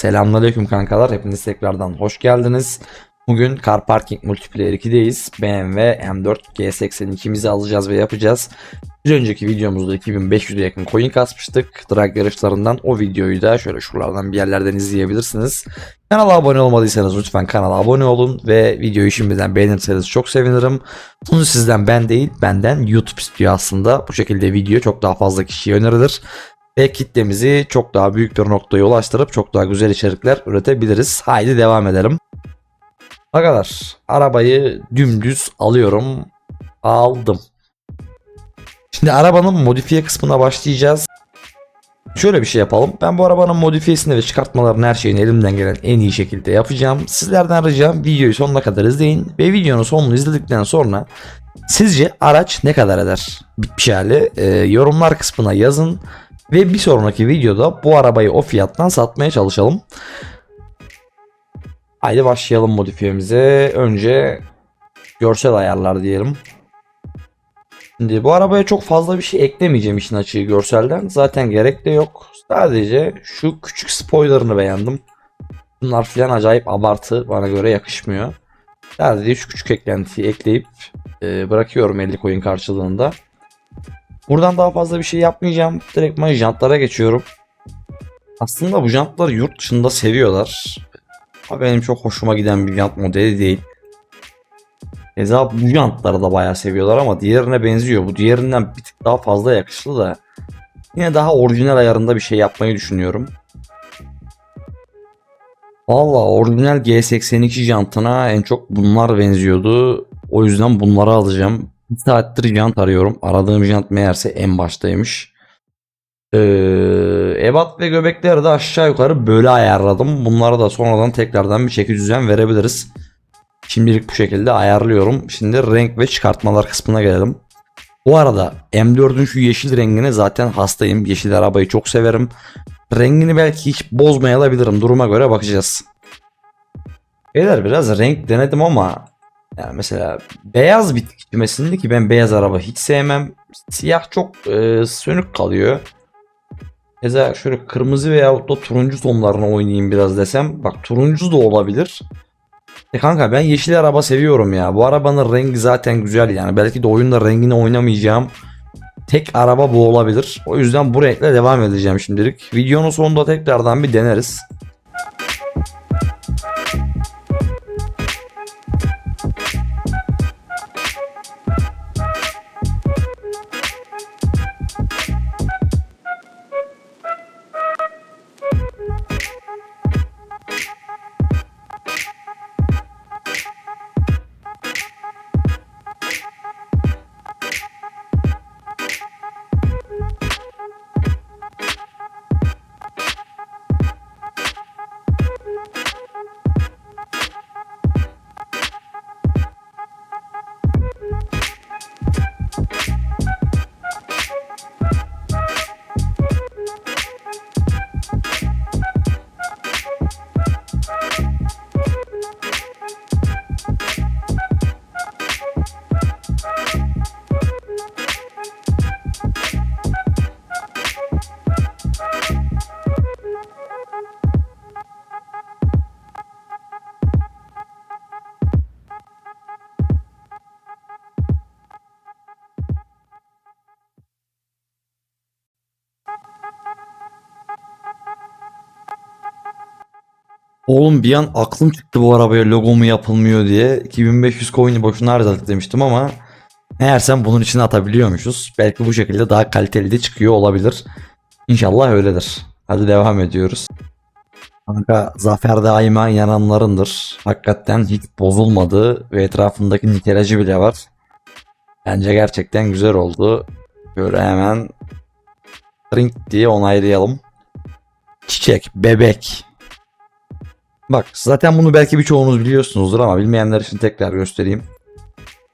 Selamünaleyküm kankalar. Hepiniz tekrardan hoş geldiniz. Bugün Car Parking Multiplayer 2'deyiz. BMW M4 G82'mizi alacağız ve yapacağız. Bir önceki videomuzda 2500'e yakın coin kasmıştık. Drag yarışlarından o videoyu da şöyle şuralardan bir yerlerden izleyebilirsiniz. Kanala abone olmadıysanız lütfen kanala abone olun ve videoyu şimdiden beğenirseniz çok sevinirim. Bunu sizden ben değil benden YouTube istiyor aslında. Bu şekilde video çok daha fazla kişiye önerilir ve kitlemizi çok daha büyük bir noktaya ulaştırıp çok daha güzel içerikler üretebiliriz. Haydi devam edelim. Arkadaşlar arabayı dümdüz alıyorum. Aldım. Şimdi arabanın modifiye kısmına başlayacağız. Şöyle bir şey yapalım. Ben bu arabanın modifiyesini ve çıkartmalarını her şeyini elimden gelen en iyi şekilde yapacağım. Sizlerden ricam videoyu sonuna kadar izleyin ve videonun sonunu izledikten sonra sizce araç ne kadar eder? Bitmiş hali e, yorumlar kısmına yazın. Ve bir sonraki videoda bu arabayı o fiyattan satmaya çalışalım. Haydi başlayalım modifiyemize. Önce görsel ayarlar diyelim. Şimdi bu arabaya çok fazla bir şey eklemeyeceğim işin açığı görselden. Zaten gerek de yok. Sadece şu küçük spoilerını beğendim. Bunlar filan acayip abartı. Bana göre yakışmıyor. Sadece şu küçük eklentiyi ekleyip e, bırakıyorum 50 coin karşılığında. Buradan daha fazla bir şey yapmayacağım. Direkt jantlara geçiyorum. Aslında bu jantları yurt dışında seviyorlar. Benim çok hoşuma giden bir jant modeli değil. Keza bu jantları da bayağı seviyorlar ama diğerine benziyor. Bu diğerinden bir tık daha fazla yakıştı da. Yine daha orijinal ayarında bir şey yapmayı düşünüyorum. Valla orijinal G82 jantına en çok bunlar benziyordu. O yüzden bunları alacağım. Bir saattir jant arıyorum. Aradığım jant meğerse en baştaymış. Ee, ebat ve göbekleri de aşağı yukarı böyle ayarladım. Bunları da sonradan tekrardan bir çeki düzen verebiliriz. Şimdilik bu şekilde ayarlıyorum. Şimdi renk ve çıkartmalar kısmına gelelim. Bu arada M4'ün şu yeşil rengine zaten hastayım. Yeşil arabayı çok severim. Rengini belki hiç bozmayabilirim. Duruma göre bakacağız. Beyler biraz renk denedim ama yani mesela beyaz bir tiplemesinde ki ben beyaz araba hiç sevmem. Siyah çok e, sönük kalıyor. Mesela şöyle kırmızı veya da turuncu tonlarına oynayayım biraz desem. Bak turuncu da olabilir. E kanka ben yeşil araba seviyorum ya. Bu arabanın rengi zaten güzel yani. Belki de oyunda rengini oynamayacağım. Tek araba bu olabilir. O yüzden bu renkle devam edeceğim şimdilik. Videonun sonunda tekrardan bir deneriz. Oğlum bir an aklım çıktı bu arabaya logo mu yapılmıyor diye. 2500 coin'i boşuna harcadık demiştim ama meğersem bunun içine atabiliyormuşuz. Belki bu şekilde daha kaliteli de çıkıyor olabilir. İnşallah öyledir. Hadi devam ediyoruz. Kanka zafer daima yananlarındır. Hakikaten hiç bozulmadı ve etrafındaki nikelacı bile var. Bence gerçekten güzel oldu. Böyle hemen ring diye onaylayalım. Çiçek, bebek, Bak zaten bunu belki birçoğunuz biliyorsunuzdur ama bilmeyenler için tekrar göstereyim.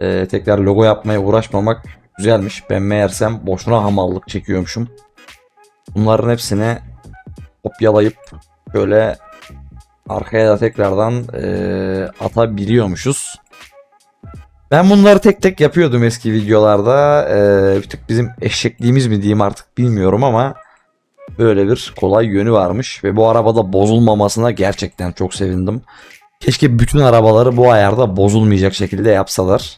Ee, tekrar logo yapmaya uğraşmamak güzelmiş. Ben meğersem boşuna hamallık çekiyormuşum. Bunların hepsini kopyalayıp böyle arkaya da tekrardan e, atabiliyormuşuz. Ben bunları tek tek yapıyordum eski videolarda. Ee, bir tık bizim eşekliğimiz mi diyeyim artık bilmiyorum ama böyle bir kolay yönü varmış ve bu arabada bozulmamasına gerçekten çok sevindim. Keşke bütün arabaları bu ayarda bozulmayacak şekilde yapsalar.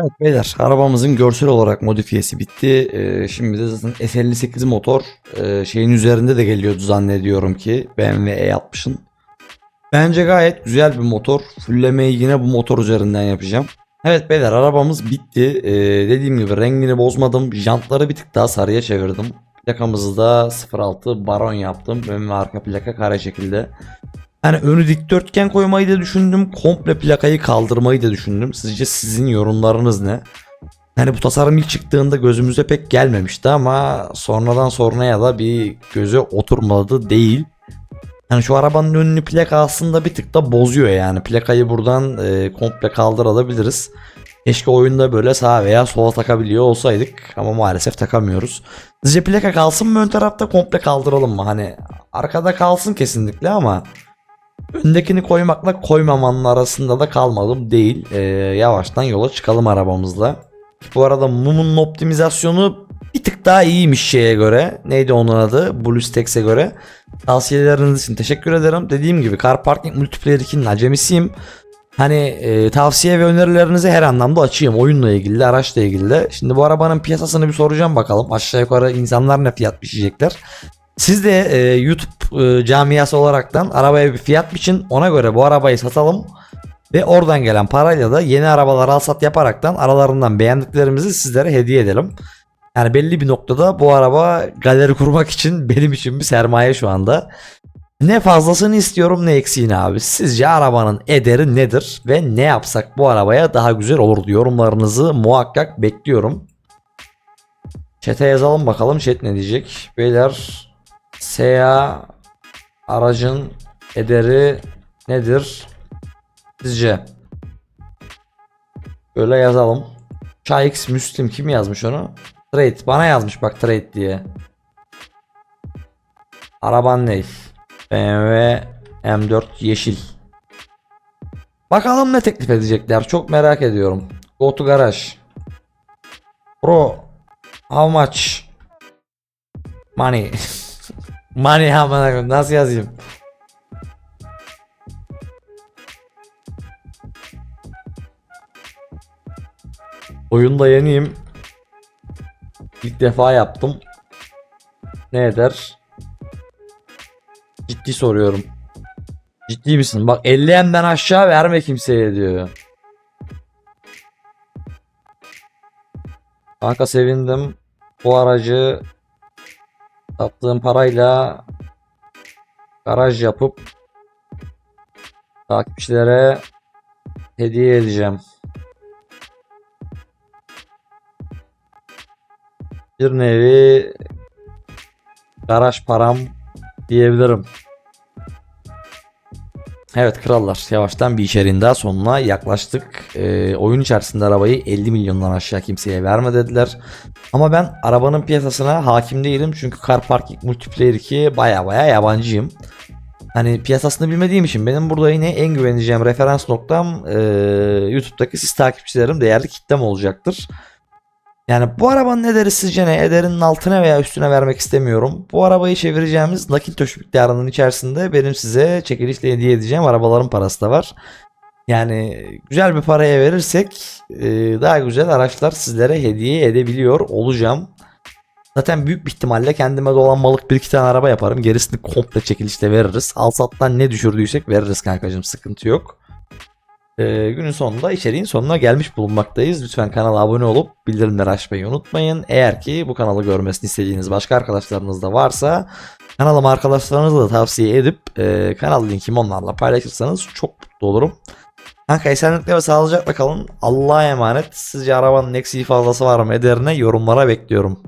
Evet beyler arabamızın görsel olarak modifiyesi bitti. Ee, şimdi de zaten S58 motor e, şeyin üzerinde de geliyordu zannediyorum ki BMW E60'ın. Bence gayet güzel bir motor. Fullemeyi yine bu motor üzerinden yapacağım. Evet beyler arabamız bitti. Ee, dediğim gibi rengini bozmadım. Jantları bir tık daha sarıya çevirdim. Plakamızı da 06 Baron yaptım. Ön ve arka plaka kare şekilde. Yani önü dikdörtgen koymayı da düşündüm. Komple plakayı kaldırmayı da düşündüm. Sizce sizin yorumlarınız ne? Yani bu tasarım ilk çıktığında gözümüze pek gelmemişti ama sonradan sonraya da bir göze oturmadı değil. Yani şu arabanın önünü plaka aslında bir tık da bozuyor yani. Plakayı buradan e, komple kaldırabiliriz. Keşke oyunda böyle sağa veya sola takabiliyor olsaydık ama maalesef takamıyoruz. Sizce plaka kalsın mı ön tarafta komple kaldıralım mı? Hani arkada kalsın kesinlikle ama öndekini koymakla koymamanın arasında da kalmadım değil. Ee, yavaştan yola çıkalım arabamızla. Bu arada mumun optimizasyonu bir tık daha iyiymiş şeye göre. Neydi onun adı? BlueStacks'e göre. Tavsiyeleriniz için teşekkür ederim. Dediğim gibi Car Parking Multiplayer 2'nin acemisiyim. Hani e, tavsiye ve önerilerinizi her anlamda açayım. Oyunla ilgili de, araçla ilgili de. Şimdi bu arabanın piyasasını bir soracağım bakalım. Aşağı yukarı insanlar ne fiyat biçecekler. Siz de e, YouTube e, camiası olaraktan arabaya bir fiyat biçin. Ona göre bu arabayı satalım. Ve oradan gelen parayla da yeni arabalar al sat yaparaktan aralarından beğendiklerimizi sizlere hediye edelim. Yani belli bir noktada bu araba galeri kurmak için benim için bir sermaye şu anda. Ne fazlasını istiyorum ne eksiğini abi. Sizce arabanın ederi nedir ve ne yapsak bu arabaya daha güzel olur yorumlarınızı muhakkak bekliyorum. Chat'e yazalım bakalım chat ne diyecek. Beyler SEA aracın ederi nedir? Sizce? Böyle yazalım. Şayx Müslim kim yazmış onu? Trade bana yazmış bak trade diye. Araban ne? BMW M4 yeşil. Bakalım ne teklif edecekler. Çok merak ediyorum. Go to garage. Bro. How much? Money. Money amına koyayım. Nasıl yazayım? Oyunda yeniyim. İlk defa yaptım. Ne eder? Ciddi soruyorum. Ciddi misin? Bak 50 emden aşağı verme kimseye diyor. Kanka sevindim. Bu aracı sattığım parayla garaj yapıp takipçilere hediye edeceğim. Bir nevi garaj param diyebilirim. Evet krallar yavaştan bir içeriğin daha sonuna yaklaştık. Ee, oyun içerisinde arabayı 50 milyondan aşağı kimseye verme dediler. Ama ben arabanın piyasasına hakim değilim çünkü Car Parking Multiplayer 2 baya baya yabancıyım. Hani piyasasını bilmediğim için benim burada yine en güveneceğim referans noktam ee, YouTube'daki siz takipçilerim değerli kitlem olacaktır. Yani bu arabanın ederi sizce ne? Ederinin altına veya üstüne vermek istemiyorum. Bu arabayı çevireceğimiz nakit döşü miktarının içerisinde benim size çekilişle hediye edeceğim arabaların parası da var. Yani güzel bir paraya verirsek e, daha güzel araçlar sizlere hediye edebiliyor olacağım. Zaten büyük bir ihtimalle kendime dolanmalık bir iki tane araba yaparım. Gerisini komple çekilişte veririz. Alsattan ne düşürdüysek veririz kankacığım sıkıntı yok. Ee, günün sonunda içeriğin sonuna gelmiş bulunmaktayız. Lütfen kanala abone olup bildirimleri açmayı unutmayın. Eğer ki bu kanalı görmesini istediğiniz başka arkadaşlarınız da varsa kanalıma arkadaşlarınızla da tavsiye edip e, kanal linkimi onlarla paylaşırsanız çok mutlu olurum. Kanka esenlikle ve sağlıcakla kalın. Allah'a emanet. Sizce arabanın eksiği fazlası var mı ederine yorumlara bekliyorum.